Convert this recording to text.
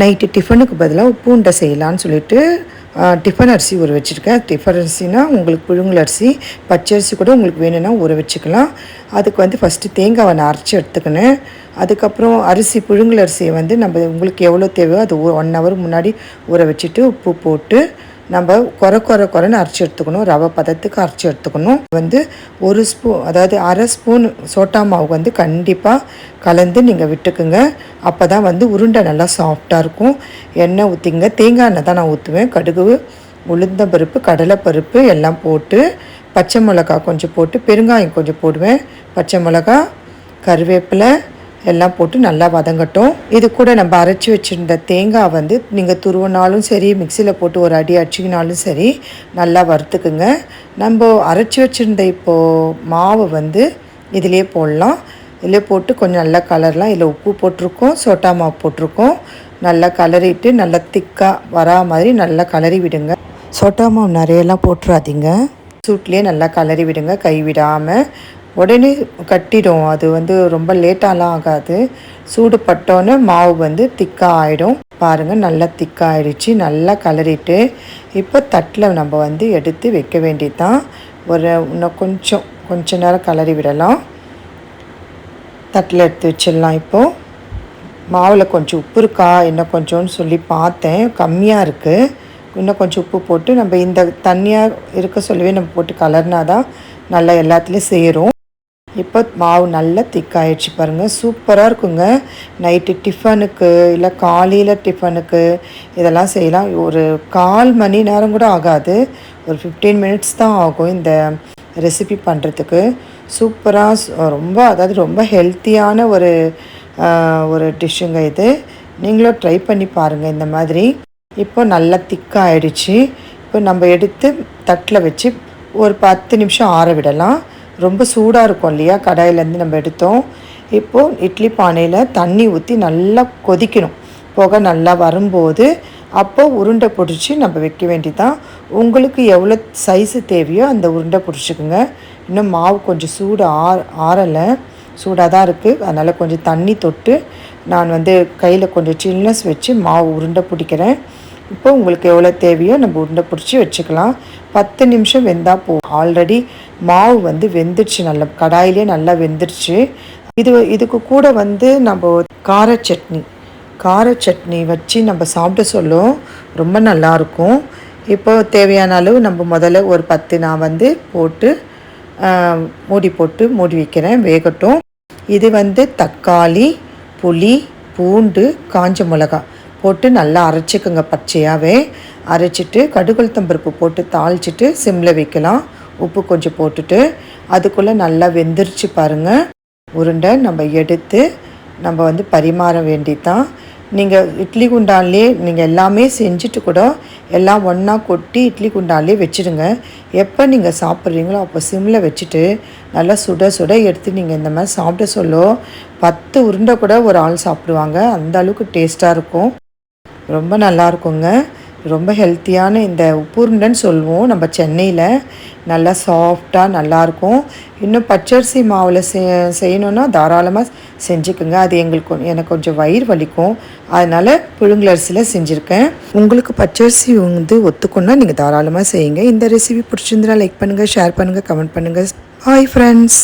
Night டிஃபனுக்கு பதிலாக உப்பு உண்டை செய்யலான்னு சொல்லிட்டு டிஃபன் அரிசி ஊற வச்சுருக்கேன். டிஃபன் அரிசினா உங்களுக்கு புழுங்கல் அரிசி பச்சரிசி கூட உங்களுக்கு வேணும்னா ஊற வச்சுக்கலாம். அதுக்கு வந்து ஃபஸ்ட்டு தேங்காவை நான் அரைச்சி எடுத்துக்கினேன் அதுக்கப்புறம் அரிசி புழுங்கல் அரிசியை வந்து நம்ம உங்களுக்கு எவ்வளோ தேவையோ அது ஒன் ஹவர் முன்னாடி ஊற வச்சுட்டு உப்பு போட்டு நம்ம குறை குறை குறைன்னு அரைச்சி எடுத்துக்கணும். ரவை பதத்துக்கு அரைச்சி எடுத்துக்கணும். வந்து ஒரு ஸ்பூன் அதாவது அரை ஸ்பூன் சோட்டா மாவு வந்து கண்டிப்பாக கலந்து நீங்கள் விட்டுக்குங்க. அப்போ தான் வந்து உருண்டை நல்லா சாஃப்டாக இருக்கும். எண்ணெய் ஊற்றிங்க தேங்காய் எண்ணெய் தான் நான் ஊற்றுவேன் கடுகு உளுந்த பருப்பு கடலைப்பருப்பு எல்லாம் போட்டு பச்சை மிளகா கொஞ்சம் போட்டு பெருங்காயம் கொஞ்சம் போடுவேன். பச்சை மிளகா கருவேப்பிலை எல்லாம் போட்டு நல்லா வதங்கட்டும். இது கூட நம்ம அரைச்சி வச்சுருந்த தேங்காய் வந்து நீங்கள் துருவினாலும் சரி மிக்சியில் போட்டு ஒரு அடி அடிச்சிக்கினாலும் சரி நல்லா வறுத்துக்குங்க. நம்ம அரைச்சி வச்சுருந்த இப்போது மாவு வந்து இதிலே போடலாம். இதிலே போட்டு கொஞ்சம் நல்லா கலர்லாம். இதில் உப்பு போட்டிருக்கோம் சோட்டா மாவு போட்டிருக்கோம். நல்லா கலரிட்டு நல்லா திக்காக வரா மாதிரி நல்லா கலரி விடுங்க. சோட்டா மாவு நிறையெல்லாம் போட்டுறாதீங்க. சூட்லேயே நல்லா கலரி விடுங்க கை விடாமல் உடனே கட்டிடும். அது வந்து ரொம்ப லேட்டாலாம் ஆகாது. சூடு பட்டோன்னு மாவு வந்து திக்காக ஆகிடும் பாருங்கள் நல்லா திக்காக ஆயிடுச்சு. நல்லா கலரிட்டு இப்போ தட்டில் நம்ம வந்து எடுத்து வைக்க வேண்டியது தான் ஒரு இன்னும் கொஞ்சம் கொஞ்ச நேரம் கலரி விடலாம். தட்டில் எடுத்து வச்சிடலாம் இப்போது மாவில் கொஞ்சம் உப்பு இருக்கா இன்னும் கொஞ்சோன்னு சொல்லி பார்த்தேன். கம்மியாக இருக்குது இன்னும் கொஞ்சம் உப்பு போட்டு நம்ம இந்த தண்ணியாக இருக்க சொல்லவே நம்ம போட்டு கலர்னா தான் நல்லா எல்லாத்துலேயும் சேரும். இப்போ மாவு நல்லா திக்காயிடுச்சு பாருங்கள் சூப்பராக இருக்குங்க. நைட்டு டிஃபனுக்கு இல்லை காலையில் டிஃபனுக்கு இதெல்லாம் செய்யலாம். ஒரு கால் மணி நேரம் கூட ஆகாது. ஒரு ஃபிஃப்டீன் மினிட்ஸ் தான் ஆகும் இந்த ரெசிபி பண்ணுறதுக்கு சூப்பராக ரொம்ப அதாவது ரொம்ப ஹெல்த்தியான ஒரு ஒரு டிஷ்ஷுங்க இது. நீங்களும் ட்ரை பண்ணி பாருங்கள் இந்த மாதிரி. இப்போ நல்லா திக்காக ஆயிடுச்சு இப்போ நம்ம எடுத்து தட்டில் வச்சு ஒரு பத்து நிமிஷம் ஆற விடலாம். ரொம்ப சூடாக இருக்கும் இல்லையா? கடாயிலேருந்து நம்ம எடுத்தோம். இப்போது இட்லி பானையில் தண்ணி ஊற்றி நல்லா கொதிக்கணும். புகை நல்லா வரும்போது அப்போ உருண்டை பிடிச்சி நம்ம வைக்க வேண்டிதான் உங்களுக்கு எவ்வளோ சைஸு தேவையோ அந்த உருண்டை பிடிச்சிக்குங்க. இன்னும் மாவு கொஞ்சம் சூடு ஆற ஆறலை. சூடாக தான் இருக்குது அதனால் கொஞ்சம் தண்ணி தொட்டு நான் வந்து கையில் கொஞ்சம் சில்னஸ் வச்சு மாவு உருண்டை பிடிக்கிறேன். இப்போ உங்களுக்கு எவ்வளோ தேவையோ நம்ம உருண்டை பிடிச்சி வச்சுக்கலாம். பத்து நிமிஷம் வெந்தால் போ ஆல்ரெடி மாவு வந்து வெந்துடுச்சு நல்லா கடாயிலே நல்லா வெந்துடுச்சு. இது இதுக்கு கூட வந்து நம்ம கார சட்னி கார சட்னி வச்சு நம்ம சாப்பிட சொல்லும். ரொம்ப நல்லாயிருக்கும். இப்போ தேவையான அளவு நம்ம முதல்ல ஒரு பத்து நான் வந்து போட்டு மூடி போட்டு மூடி வைக்கிறேன் வேகட்டும். இது வந்து தக்காளி புளி பூண்டு காஞ்ச மிளகா போட்டு நல்லா அரைச்சிக்கோங்க பச்சையாகவே அரைச்சிட்டு கடுகுளுத்தம்பருப்பு போட்டு தாளிச்சிட்டு சிம்மில் வைக்கலாம். உப்பு கொஞ்சம் போட்டுட்டு அதுக்குள்ளே நல்லா வெந்துருச்சு பாருங்கள் உருண்டை நம்ம எடுத்து நம்ம வந்து பரிமாற வேண்டியதுதான். நீங்கள் இட்லி குண்டான்லேயே நீங்கள் எல்லாமே செஞ்சுட்டு கூட எல்லாம் ஒன்றா கொட்டி இட்லி குண்டான்லேயே வச்சுடுங்க. எப்போ நீங்கள் சாப்பிட்றீங்களோ அப்போ சிம்மில் வச்சுட்டு நல்லா சுட சுட எடுத்து நீங்கள் இந்த மாதிரி சாப்பிட சொல்லோ. பத்து உருண்டை கூட ஒரு ஆள் சாப்பிடுவாங்க. அந்த அளவுக்கு டேஸ்ட்டாக இருக்கும். ரொம்ப நல்லா இருக்குங்க. ரொம்ப ஹெல்த்தியான இந்த உப்புருண்டைன்னு சொல்லுவோம். நம்ம சென்னையில் நல்லா சாஃப்டாக நல்லாயிருக்கும் இன்னும் பச்சரிசி மாவில் செ செய்யணுன்னா தாராளமாக செஞ்சுக்குங்க. அது எங்களுக்கு எனக்கு கொஞ்சம் வயிறு வலிக்கும். அதனால் புழுங்கலரிசியில் செஞ்சுருக்கேன். உங்களுக்கு பச்சரிசி வந்து ஒத்துக்கணும்னா நீங்கள் தாராளமாக செய்யுங்க. இந்த ரெசிபி பிடிச்சிருந்தா லைக் பண்ணுங்கள் ஷேர் பண்ணுங்கள் கமெண்ட் பண்ணுங்கள் ஹாய் ஃப்ரெண்ட்ஸ்